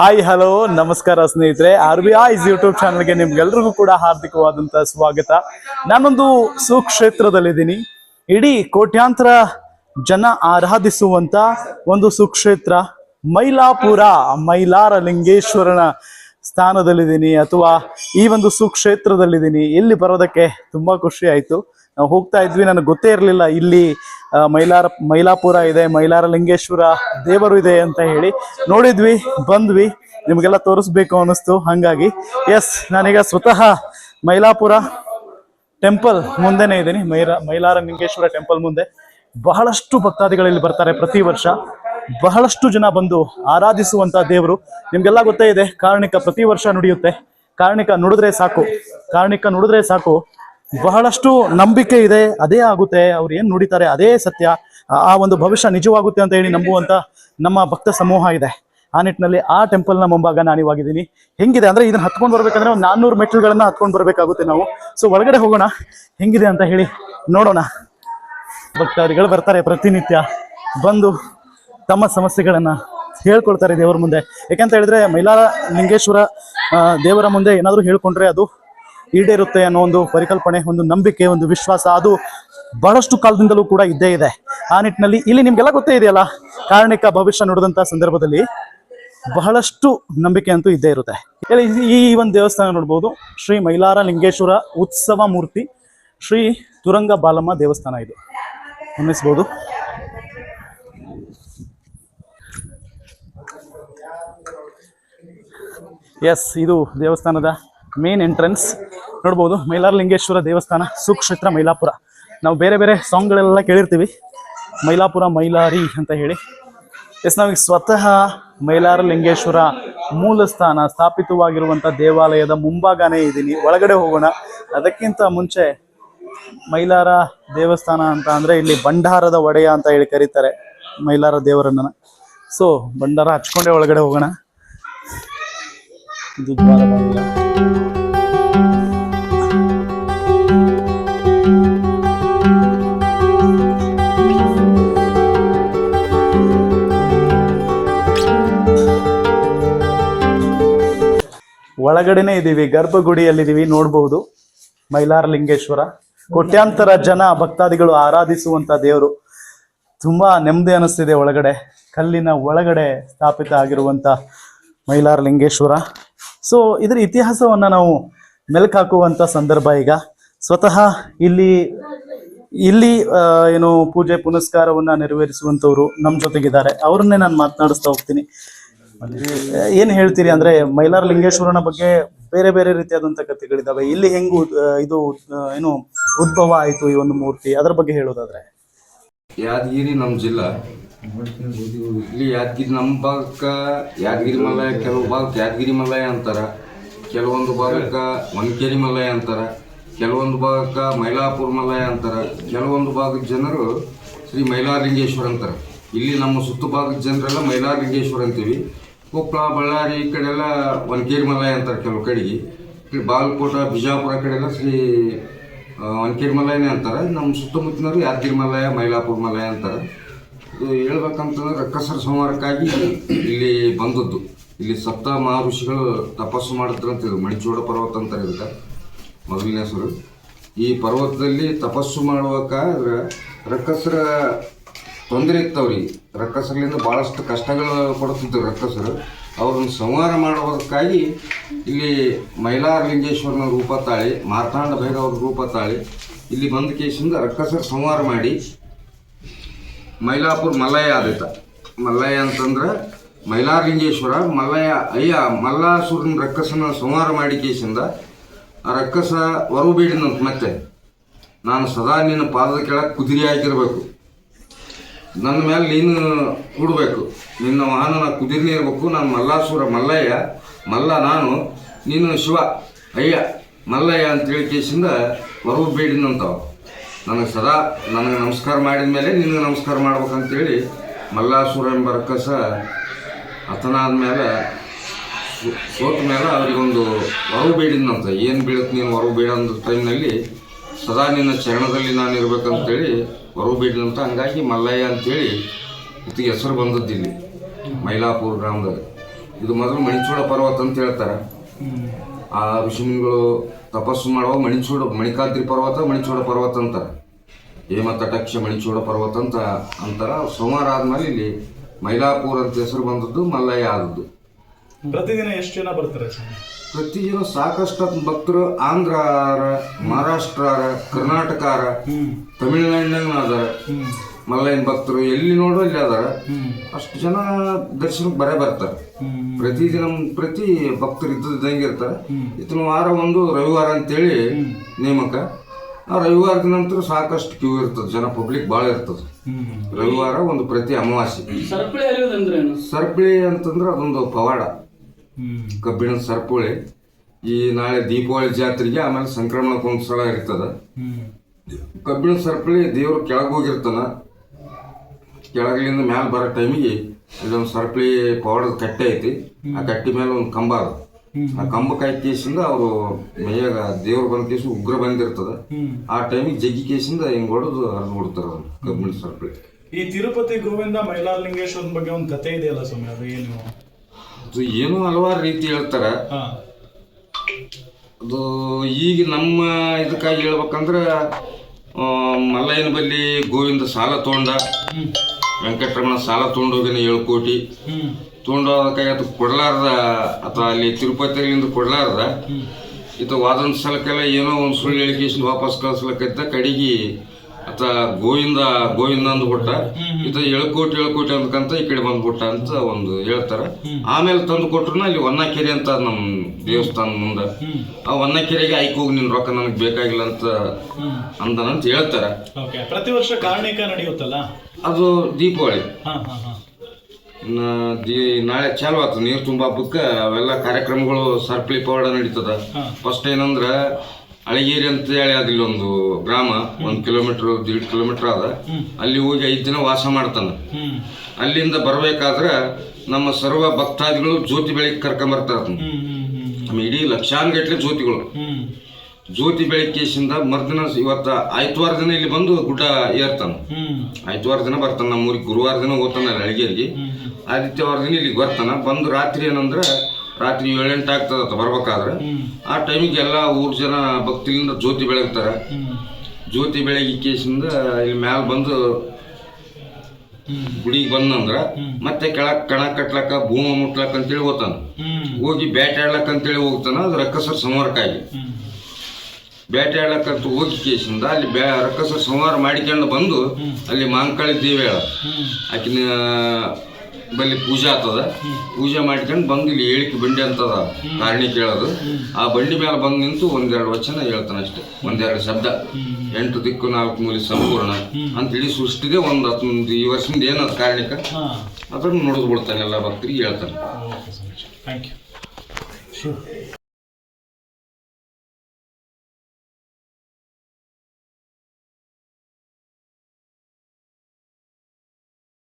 Hi hello ನಮಸ್ಕಾರ ಸ್ನೇಹಿತರೆ. R B ice YouTube ಚಾನಲ್ಗೆ ನಿಮ್ಗೆಲ್ರಿಗೂ ಕೂಡ ಹಾರ್ದಿಕವಾದಂತಹ ಸ್ವಾಗತ. ನಾನೊಂದು ಸುಕ್ಷೇತ್ರದಲ್ಲಿದ್ದೀನಿ. ಇಡೀ ಕೋಟ್ಯಾಂತರ ಜನ ಆರಾಧಿಸುವಂತ ಒಂದು ಸುಕ್ಷೇತ್ರ, ಮೈಲಾಪುರ ಮೈಲಾರ ಲಿಂಗೇಶ್ವರನ ಸ್ಥಾನದಲ್ಲಿದ್ದೀನಿ ಅಥವಾ ಈ ಒಂದು ಸುಕ್ಷೇತ್ರದಲ್ಲಿದ್ದೀನಿ. ಇಲ್ಲಿ ಬರೋದಕ್ಕೆ ತುಂಬಾ ಖುಷಿ ಆಯ್ತು. ನಾವು ಹೋಗ್ತಾ ಇದ್ವಿ, ನನಗೆ ಗೊತ್ತೇ ಇರಲಿಲ್ಲ ಇಲ್ಲಿ ಮೈಲಾರ, ಮೈಲಾಪುರ ಇದೆ ಮೈಲಾರ ಲಿಂಗೇಶ್ವರ ದೇವರು ಇದೆ ಅಂತ ಹೇಳಿ ನೋಡಿದ್ವಿ, ಬಂದ್ವಿ, ನಿಮಗೆಲ್ಲ ತೋರಿಸ್ಬೇಕು ಅನ್ನಿಸ್ತು, ಹಾಗಾಗಿ. ಎಸ್ ನಾನೀಗ ಸ್ವತಃ ಮೈಲಾಪುರ ಟೆಂಪಲ್ ಮುಂದೆನೇ ಇದ್ದೀನಿ, ಮೈರ ಮೈಲಾರ ಲಿಂಗೇಶ್ವರ ಟೆಂಪಲ್ ಮುಂದೆ. ಬಹಳಷ್ಟು ಭಕ್ತಾದಿಗಳಲ್ಲಿ ಬರ್ತಾರೆ ಪ್ರತಿ ವರ್ಷ. ಬಹಳಷ್ಟು ಜನ ಬಂದು ಆರಾಧಿಸುವಂತ ದೇವರು. ನಿಮ್ಗೆಲ್ಲ ಗೊತ್ತೇ ಇದೆ, ಕಾರಣಿಕ ಪ್ರತಿ ವರ್ಷ ನುಡಿಯುತ್ತೆ. ಕಾರಣಿಕ ನುಡಿದ್ರೆ ಸಾಕು, ಕಾರಣಿಕ ನುಡಿದ್ರೆ ಸಾಕು. ಬಹಳಷ್ಟು ನಂಬಿಕೆ ಇದೆ, ಅದೇ ಆಗುತ್ತೆ, ಅವ್ರು ಏನ್ ನುಡಿತಾರೆ ಅದೇ ಸತ್ಯ. ಆ- ಒಂದು ಭವಿಷ್ಯ ನಿಜವಾಗುತ್ತೆ ಅಂತ ಹೇಳಿ ನಂಬುವಂತ ನಮ್ಮ ಭಕ್ತ ಸಮೂಹ ಇದೆ. ಆ ನಿಟ್ಟಿನಲ್ಲಿ ಆ ಟೆಂಪಲ್ನ ಮುಂಭಾಗ ನಾನು ಇವಾಗಿದ್ದೀನಿ. ಹೆಂಗಿದೆ ಅಂದ್ರೆ ಇದನ್ನ ಹತ್ಕೊಂಡು ಬರ್ಬೇಕಂದ್ರೆ ಒಂದು ನಾನ್ನೂರು ಮೆಟ್ಲುಗಳನ್ನ ಹತ್ಕೊಂಡು ಬರ್ಬೇಕಾಗುತ್ತೆ ನಾವು. ಸೊ ಒಳಗಡೆ ಹೋಗೋಣ. ಹೆಂಗಿದೆ ಅಂತ ಹೇಳಿ ನೋಡೋಣ. ಭಕ್ತಾದಿಗಳು ಬರ್ತಾರೆ ಪ್ರತಿನಿತ್ಯ. ಬಂದು ತಮ್ಮ ಸಮಸ್ಯೆಗಳನ್ನ ಹೇಳ್ಕೊಳ್ತಾರೆ ದೇವರ ಮುಂದೆ. ಯಾಕಂತ ಹೇಳಿದ್ರೆ ಮೈಲಾರ ಲಿಂಗೇಶ್ವರ ದೇವರ ಮುಂದೆ ಏನಾದರೂ ಹೇಳ್ಕೊಂಡ್ರೆ ಅದು ಈಡೇರುತ್ತೆ ಅನ್ನೋ ಒಂದು ಪರಿಕಲ್ಪನೆ, ಒಂದು ನಂಬಿಕೆ, ಒಂದು ವಿಶ್ವಾಸ ಅದು ಬಹಳಷ್ಟು ಕಾಲದಿಂದಲೂ ಕೂಡ ಇದ್ದೇ ಇದೆ. ಆ ನಿಟ್ಟಿನಲ್ಲಿ ಇಲ್ಲಿ ನಿಮ್ಗೆಲ್ಲ ಗೊತ್ತೇ ಇದೆಯಲ್ಲ ಕಾರಣಿಕ ಭವಿಷ್ಯ ನೋಡಿದಂಥ ಸಂದರ್ಭದಲ್ಲಿ ಬಹಳಷ್ಟು ನಂಬಿಕೆ ಅಂತೂ ಇದ್ದೇ ಇರುತ್ತೆ. ಇಲ್ಲಿ ಈ ಒಂದು ದೇವಸ್ಥಾನ ನೋಡ್ಬೋದು, ಶ್ರೀ ಮೈಲಾರ ಲಿಂಗೇಶ್ವರ ಉತ್ಸವ ಮೂರ್ತಿ, ಶ್ರೀ ತುರಂಗ ಬಾಲಮ್ಮ ದೇವಸ್ಥಾನ ಇದು. ಗಮನಿಸ್ಬೋದು ಎಸ್ ಇದು ದೇವಸ್ಥಾನದ ಮೇನ್ ಎಂಟ್ರೆನ್ಸ್ ನೋಡ್ಬೋದು ಮೈಲಾರ ಲಿಂಗೇಶ್ವರ ದೇವಸ್ಥಾನ, ಸುಕ್ಷೇತ್ರ ಮೈಲಾಪುರ. ನಾವು ಬೇರೆ ಬೇರೆ ಸಾಂಗ್ಗಳೆಲ್ಲ ಕೇಳಿರ್ತೀವಿ. ಮೈಲಾಪುರ ಮೈಲಾರಿ ಅಂತ ಹೇಳಿ. ಎಸ್ ನಾವೀಗ ಸ್ವತಃ ಮೈಲಾರ ಲಿಂಗೇಶ್ವರ ಮೂಲ ಸ್ಥಾನ ಸ್ಥಾಪಿತವಾಗಿರುವಂಥ ದೇವಾಲಯದ ಮುಂಭಾಗನೇ ಇದ್ದೀನಿ. ಒಳಗಡೆ ಹೋಗೋಣ. ಅದಕ್ಕಿಂತ ಮುಂಚೆ ಮೈಲಾರ ದೇವಸ್ಥಾನ ಅಂತ ಅಂದರೆ ಇಲ್ಲಿ ಭಂಡಾರದ ಒಡೆಯ ಅಂತ ಹೇಳಿ ಕರೀತಾರೆ ಮೈಲಾರ ದೇವರನ್ನ. ಸೊ ಭಂಡಾರ ಹಚ್ಕೊಂಡೆ ಒಳಗಡೆ ಹೋಗೋಣ. ಇದು ದ್ವಾರ ಒಳಗಡೆನೆ ಇದೀವಿ ಗರ್ಭಗುಡಿಯಲ್ಲಿದ್ದೀವಿ ನೋಡಬಹುದು. ಮೈಲಾರ ಲಿಂಗೇಶ್ವರ ಕೋಟ್ಯಾಂತರ ಜನ ಭಕ್ತಾದಿಗಳು ಆರಾಧಿಸುವಂತ ದೇವರು. ತುಂಬಾ ನೆಮ್ಮದಿ ಅನಿಸ್ತಿದೆ ಒಳಗಡೆ, ಕಲ್ಲಿನ ಒಳಗಡೆ ಸ್ಥಾಪಿತ ಆಗಿರುವಂತ ಮೈಲಾರ ಲಿಂಗೇಶ್ವರ ಸೊ ಇದರ ಇತಿಹಾಸವನ್ನ ನಾವು ಮೆಲ್ಕು ಸಂದರ್ಭ ಈಗ. ಸ್ವತಃ ಇಲ್ಲಿ ಇಲ್ಲಿ ಏನು ಪೂಜೆ ಪುನಸ್ಕಾರವನ್ನ ನೆರವೇರಿಸುವಂತವ್ರು ನಮ್ಮ ಜೊತೆಗಿದ್ದಾರೆ. ಅವ್ರನ್ನೇ ನಾನು ಮಾತನಾಡಿಸ್ತಾ ಹೋಗ್ತೀನಿ. ಏನ್ ಹೇಳ್ತೀರಿ ಅಂದ್ರೆ ಮೈಲಾರ ಲಿಂಗೇಶ್ವರನ ಬಗ್ಗೆ ಬೇರೆ ಬೇರೆ ರೀತಿಯಾದಂಥ ಕಥೆಗಳಿದಾವೆ. ಇಲ್ಲಿ ಹೆಂಗ್ ಇದು ಏನು ಉದ್ಭವ ಆಯ್ತು ಈ ಒಂದು ಮೂರ್ತಿ? ಅದ್ರ ಬಗ್ಗೆ ಹೇಳೋದಾದ್ರೆ. ಯಾದಗಿರಿ ನಮ್ಮ ಜಿಲ್ಲಾ. ಇಲ್ಲಿ ಯಾದಗಿರಿ ನಮ್ಮ ಭಾಗಕ್ಕೆ ಯಾದಗಿರಿ ಮಲಯ, ಕೆಲವು ಭಾಗಕ್ಕೆ ಯಾದಗಿರಿ ಮಲಯ ಅಂತಾರ, ಕೆಲವೊಂದು ಭಾಗಕ್ಕೆ ಒನಕೇರಿ ಮಲಯ ಅಂತಾರ, ಕೆಲವೊಂದು ಭಾಗಕ್ಕೆ ಮೈಲಾಪುರ ಮಲಯ ಅಂತಾರ, ಕೆಲವೊಂದು ಭಾಗದ ಜನರು ಶ್ರೀ ಮೈಲಾರಲಿಂಗೇಶ್ವರ ಅಂತಾರೆ. ಇಲ್ಲಿ ನಮ್ಮ ಸುತ್ತು ಭಾಗದ ಜನರೆಲ್ಲ ಮೈಲಾರಲಿಂಗೇಶ್ವರ ಅಂತೀವಿ. ಕೊಪ್ಪಳ ಬಳ್ಳಾರಿ ಈ ಕಡೆಲ್ಲ ಒನಕೇರಿ ಮಲಯ ಅಂತಾರೆ ಕೆಲವು ಕಡೆಗೆ. ಕಡೆ ಬಾಗಲಕೋಟ, ಬಿಜಾಪುರ ಕಡೆಲ್ಲ ಶ್ರೀ ವನ್ಕೇರಿ ಮಲಯನೇ ಅಂತಾರೆ. ನಮ್ಮ ಸುತ್ತಮುತ್ತಿನವರು ಯಾದಗಿರಿ ಮೈಲಾಪುರ ಮಲಯ ಅಂತಾರೆ. ಇದು ಹೇಳ್ಬೇಕಂತಂದ್ರೆ ರಕ್ಕಸರ ಸಂಹಾರಕ್ಕಾಗಿ ಇಲ್ಲಿ ಬಂದದ್ದು. ಇಲ್ಲಿ ಸಪ್ತ ಮಹರ್ಷಿಗಳು ತಪಸ್ಸು ಮಾಡಿದ್ರು ಅಂತ ಇದು ಮಣಿಚೂಡ ಪರ್ವತ ಅಂತಾರೆ ಇದಕ್ಕೆ ಮೊದಲನೇ ಹೆಸರು ಈ ಪರ್ವತದಲ್ಲಿ ತಪಸ್ಸು ಮಾಡುವಕ್ಕಾದ್ರೆ ರಕ್ಕಸರ ತೊಂದರೆ ಇತ್ತವ್ರಿಗೆ ರಕ್ಕಸರ್ಲಿಂದ ಭಾಳಷ್ಟು ಕಷ್ಟಗಳು ಪಡುತ್ತಿದ್ದರು ರಕ್ಕಸರು. ಅವ್ರನ್ನ ಸಂಹಾರ ಮಾಡುವುದಕ್ಕಾಗಿ ಇಲ್ಲಿ ಮೈಲಾರ ಲಿಂಗೇಶ್ವರನ ರೂಪ ತಾಳಿ, ಮಾರ್ತಾಂಡ ಭೈರವ್ರ ರೂಪ ತಾಳಿ ಇಲ್ಲಿ ಬಂದ ಕೇಸಿಂದ ರಕ್ಕಸರ ಸಂಹಾರ ಮಾಡಿ ಮೈಲಾಪುರ ಮಲ್ಲಯ್ಯ ಆದೈತ. ಮಲ್ಲಯ್ಯ ಅಂತಂದ್ರೆ ಮೈಲಾರಲಿಂಗೇಶ್ವರ, ಮಲ್ಲಯ್ಯ ಅಯ್ಯ ಮಲ್ಲಾಸುರನ ರಕ್ಕಸನ ಸಂಹಾರ ಮಾಡಿ ಕೇಸಿಂದ ಆ ರಕ್ಕಸ ಹೊರವು ಬೇಡಿದಂತ ಮತ್ತೆ ನಾನು ಸದಾ ನಿನ್ನ ಪಾದದ ಕೆಳಗೆ ಕುದುರೆ ಹಾಕಿರ್ಬೇಕು ನನ್ನ ಮೇಲೆ ನೀನು ಕೂಡಬೇಕು ನಿನ್ನ ವಾಹನ ಕುದಿರ್ನೇ ಇರಬೇಕು. ನಾನು ಮಲ್ಲಾಸುರ ಮಲ್ಲಯ್ಯ. ಮಲ್ಲ ನಾನು. ನೀನು ಶಿವ. ಅಯ್ಯ. ಮಲ್ಲಯ್ಯ ಅಂತೇಳಿ ಕೇಸಿಂದ ಹೊರವು ಬೇಡಿದಂತವ ನನಗೆ ಸದಾ ನನಗೆ ನಮಸ್ಕಾರ ಮಾಡಿದ ಮೇಲೆ ನಿನಗೆ ನಮಸ್ಕಾರ ಮಾಡ್ಬೇಕಂತೇಳಿ ಮಲ್ಲಾಸುರ ಎಂಬ ರಕ್ಕಸ ಹತನಾದ ಮೇಲೆ ಸೋತ ಮೇಲೆ ಅವರಿಗೊಂದು ಹೊರವು ಬೇಡಿದ್ನಂತ ಏನು ಬೀಳುತ್ತೆ ನೀನು ಹೊರವು ಬೇಡ ಟೈಮ್ನಲ್ಲಿ ಸದಾ ನಿನ್ನ ಚರಣದಲ್ಲಿ ನಾನು ಇರ್ಬೇಕಂತೇಳಿ ಹೊರವು ಅಂತ ಹಂಗಾಗಿ ಮಲ್ಲಯ್ಯ ಅಂತೇಳಿ ಇದಕ್ಕೆ ಹೆಸರು ಬಂದದ್ದು ಇಲ್ಲಿ. ಮೈಲಾಪುರ ಗ್ರಾಮದಾಗ ಇದು ಮೊದಲು ಮಣಿಚೂಡ ಪರ್ವತ ಅಂತ ಹೇಳ್ತಾರೆ. ಆ ವಿಷ್ಣುಗಳು ತಪಸ್ಸು ಮಾಡುವ ಮಣಿಚೂಡ ಮಣಿಕಾದ್ರಿ ಪರ್ವತ ಮಣಿಚೂಡ ಪರ್ವತ ಅಂತಾರೆ. ಹೇಮತಟಕ್ಷ ಮಣಿಚೂಡ ಪರ್ವತ ಅಂತ ಅಂತಾರೆ. ಸೋಮವಾರ ಆದ್ಮೇಲೆ ಇಲ್ಲಿ ಮೈಲಾಪುರ ಅಂತ ಹೆಸರು ಬಂದದ್ದು, ಮಲ್ಲಯ್ಯ ಆದದ್ದು. ಪ್ರತಿದಿನ ಎಷ್ಟು ಜನ ಬರ್ತಾರೆ ಪ್ರತಿದಿನ ಸಾಕಷ್ಟು ಭಕ್ತರು ಆಂಧ್ರಾರ ಮಹಾರಾಷ್ಟ್ರ ಕರ್ನಾಟಕಾರ ಹ್ಮ್. ತಮಿಳುನಾಡಿನಾಗ ಅದಾರ ಮಲ್ಲಯ್ಯನ ಭಕ್ತರು ಎಲ್ಲಿ ನೋಡೋ ಇಲ್ಲಿ ಅದಾರ. ಅಷ್ಟು ಜನ ದರ್ಶನಕ್ಕೆ ಬರೇ ಬರ್ತಾರೆ. ಪ್ರತಿದಿನ ಪ್ರತಿ ಭಕ್ತರು ಇದ್ದಂಗೆ ಇರ್ತಾರೆ. ಇದನ್ನ ವಾರ ಒಂದು ರವಿವಾರ ಅಂತೇಳಿ ನೇಮಕ. ಆ ರವಿವಾರದ ನಂತರ ಸಾಕಷ್ಟು ಕ್ಯೂ ಇರ್ತದೆ. ಜನ ಪಬ್ಲಿಕ್ ಭಾಳ ಇರ್ತದೆ. ರವಿವಾರ ಒಂದು ಪ್ರತಿ ಅಮಾವಾಸ್ಯೆ. ಸರಪಳಿ ಅಂತಂದ್ರೆ ಅದೊಂದು ಪವಾಡ. ಕಬ್ಬಿಣದ ಸರ್ಪುಳಿ. ಈ ನಾಳೆ ದೀಪಾವಳಿ ಜಾತ್ರೆಗೆ ಆಮೇಲೆ ಒಂದು ಸಲ ಇರ್ತದ. ಕಬ್ಬಿಣ ಸರ್ಪಳಿ ದೇವ್ರು ಕೆಳಗೆ ಹೋಗಿರ್ತಾನ. ಕೆಳಗಿಂದ ಮ್ಯಾಲ ಬರೋ ಟೈಮಿಗೆ ಇದೊಂದು ಸರ್ಪಳಿ ಪೌಡರ್ ಕಟ್ಟೆ ಐತಿ. ಆ ಕಟ್ಟಿ ಮೇಲೆ ಒಂದು ಕಂಬ ಅದ. ಆ ಕಂಬ ಕಾಯಿ ಕೇಸಿಂದ ಅವರು ಮೈಯಾಗ ದೇವ್ರ ಬಂದ ಕೇಸು ಉಗ್ರ ಬಂದಿರ್ತದ. ಆ ಟೈಮಿಗೆ ಜಗ್ಗಿ ಕೇಸಿಂದ ಹಿಂಗ್ ಹೊಡೆದು ಹರಿದು ಬಿಡ್ತಾರ ಕಬ್ಬಿಣ ಸರ್ಪಳಿ. ಈ ತಿರುಪತಿ ಗೋವಿಂದ ಮೈಲಾರಲಿಂಗೇಶ್ವರನ ಬಗ್ಗೆ ಒಂದು ಕತೆ ಇದೆಯಲ್ಲ ಸ್ವಾಮಿ, ಅದು ಏನು? ಅದು ಏನೋ ಹಲವಾರು ರೀತಿ ಹೇಳ್ತಾರ. ಅದು ಈಗ ನಮ್ಮ ಇದಕ್ಕಾಗಿ ಹೇಳ್ಬೇಕಂದ್ರೆ ಮಲ್ಲಯ್ಯನ ಬಲ್ಲಿ ಗೋವಿಂದ ಸಾಲ ತಗೊಂಡ ವೆಂಕಟರಮಣ ಸಾಲ ತೊಗೊಂಡೋಗಿನ ಏಳು ಕೋಟಿ. ತಗೊಂಡೋದಕ್ಕಾಗಿ ತೊಗೊಂಡೋದಕ್ಕಾಗಿ ಅದು ಕೊಡ್ಲಾರ್ದ ಅಥವಾ ಅಲ್ಲಿ ತಿರುಪತಿಯಿಂದ ಕೊಡಲಾರ್ದ ಇದು ವಾದನ ಸಲಕ್ಕೆಲ್ಲ ಏನೋ ಒಂದು ಸುಳ್ಳು ಹೇಳಿಕೆ ವಾಪಸ್ ಕಳ್ಸ್ಲಕ್ಕೈತ ಕಡೆಗೆ ಆತ ಗೋವಿಂದ ಗೋವಿಂದ ಅಂದ್ಬಿಟ್ಟ ಈತ ಏಳು ಎಳ್ಕೋಟಿ ಏಳು ಕೋಟಿ ಅಂದ್ಕಂತ ಈ ಕಡೆ ಬಂದ್ಬಿಟ್ಟ ಅಂತ ಒಂದು ಹೇಳ್ತಾರ. ಆಮೇಲೆ ತಂದು ಕೊಟ್ರು ಅಲ್ಲಿ ಹೊನ್ನಕೆರೆ ಅಂತ ಅದ್ ನಮ್ಮ ದೇವಸ್ಥಾನ ಮುಂದೆ ಆ ಹೊನ್ನಕೆರೆಗೆ ಆಯ್ಕೆ ಹೋಗಿ ನಿನ್ ರೊಕ್ಕ ನನಗೆ ಬೇಕಾಗಿಲ್ಲ ಅಂತ ಅಂದನಂತ ಹೇಳ್ತಾರ. ಪ್ರತಿ ವರ್ಷ ಕಾರಣಿಕ ನಡೆಯುತ್ತಲ್ಲ? ಅದು ದೀಪಾವಳಿ. ದಿ- ನಾಳೆ ಚಾಲು ಆತು ನೀರು ತುಂಬಾ ಬುಕ್ಕ ಅವೆಲ್ಲ ಕಾರ್ಯಕ್ರಮಗಳು ಸರ್ಪಳಿ ಪವಾಡ ನಡೀತದ. ಫಸ್ಟ್ ಏನಂದ್ರ ಅಳಗೇರಿ ಅಂತ ಹೇಳಿ ಅದಿಲ್ಲ ಒಂದು ಗ್ರಾಮ ಒಂದ್ ಕಿಲೋಮೀಟರ್ ದೀಡ್ ಕಿಲೋಮೀಟರ್ ಅದ ಅಲ್ಲಿ ಹೋಗಿ ಐದ್ ದಿನ ವಾಸ ಮಾಡ್ತಾನ. ಅಲ್ಲಿಂದ ಬರಬೇಕಾದ್ರೆ ನಮ್ಮ ಸರ್ವ ಭಕ್ತಾದಿಗಳು ಜ್ಯೋತಿ ಬೆಳಗ್ಗೆ ಕರ್ಕೊಂಡ್ ಬರ್ತಾರ ಹ್ಮ್ ಹ್ಮ್ ಹ್ಮ್ ನಮ್ಮ ಇಡೀ ಲಕ್ಷಾನ್ಗಟ್ಲೆ ಜ್ಯೋತಿಗಳು. ಜ್ಯೋತಿ ಬೆಳಕೇಶಿಂದ ಮರ್ದಿನ ಇವತ್ತ ಆಯ್ತವಾರ ದಿನ ಇಲ್ಲಿ ಬಂದು ಗುಡ್ಡ ಏರ್ತಾನ. ಆಯ್ತವಾರ ದಿನ ಬರ್ತಾನ. ನಮ್ಮ ಊರಿಗೆ ಗುರುವಾರ ದಿನ ಹೋಗ್ತಾನ ಅಳಗೇರಿಗೆ. ಆದಿತ್ಯವಾರ ದಿನ ಇಲ್ಲಿಗೆ ಬರ್ತಾನ. ಬಂದು ರಾತ್ರಿ ಏನಂದ್ರ ರಾತ್ರಿ ಏಳೆಂಟು ಆಗ್ತದ ಬರ್ಬೇಕಾದ್ರೆ ಆ ಟೈಮಿಗೆ ಎಲ್ಲ ಊರು ಜನ ಭಕ್ತಿಯಿಂದ ಜ್ಯೋತಿ ಬೆಳಗ್ತಾರೆ. ಜ್ಯೋತಿ ಬೆಳಗಿ ಕೇಸಿಂದ ಇಲ್ಲಿ ಮ್ಯಾಲ ಬಂದು ಗುಡಿಗೆ ಬಂದಂದ್ರ ಮತ್ತೆ ಕೆಳಕ್ ಕಣ ಕಟ್ಲಕ್ಕ ಭೂಮ ಮುಟ್ಲಕ್ಕ ಅಂತೇಳಿ ಹೋಗ್ತಾನ. ಹೋಗಿ ಆಡ್ಲಕ್ಕ ಅಂತೇಳಿ ಹೋಗ್ತಾನ ಅದು ರಕ್ಕಸರ ಸಂವಾರಕ್ಕಾಗಿ ಬೇಟೆ ಆಡ್ಲಕ್ಕಂತ ಹೋಗಿ ಕೇಸಿಂದ ಅಲ್ಲಿ ಬ್ಯಾ ರಕ್ಕಸರ ಸಂಹಾರ ಮಾಡಿಕೊಂಡು ಬಂದು ಅಲ್ಲಿ ಮಾಂಕಾಳಿ ಹೇಳ ಆಕಿನ ಬಲ್ಲಿ ಪೂಜೆ ಆತದ ಪೂಜೆ ಮಾಡ್ಕೊಂಡು ಬಂದು ಇಲ್ಲಿ ಹೇಳಿಕೆ ಬಂಡಿ ಅಂತದ ಕಾರಣಿ ಕೇಳೋದು. ಆ ಬಂಡಿ ಮೇಲೆ ಬಂದು ನಿಂತು ಒಂದೆರಡು ವಚನ ಹೇಳ್ತಾನೆ ಅಷ್ಟೇ. ಒಂದೆರಡು ಶಬ್ದ. ಎಂಟು ದಿಕ್ಕು ನಾಲ್ಕು ಮೂಲಿ ಸಂಪೂರ್ಣ ಅಂತ ಇಡೀ ಸೃಷ್ಟಿದೆ ಒಂದು ಹತ್ತೊಂದು ಈ ವರ್ಷದಿಂದ ಏನದು ಕಾರಣಿಕ ಅದನ್ನು ನೋಡಿದ್ಬಿಡ್ತಾನೆ ಎಲ್ಲ ಭಕ್ತರಿಗೆ ಹೇಳ್ತಾನೆ. Thank you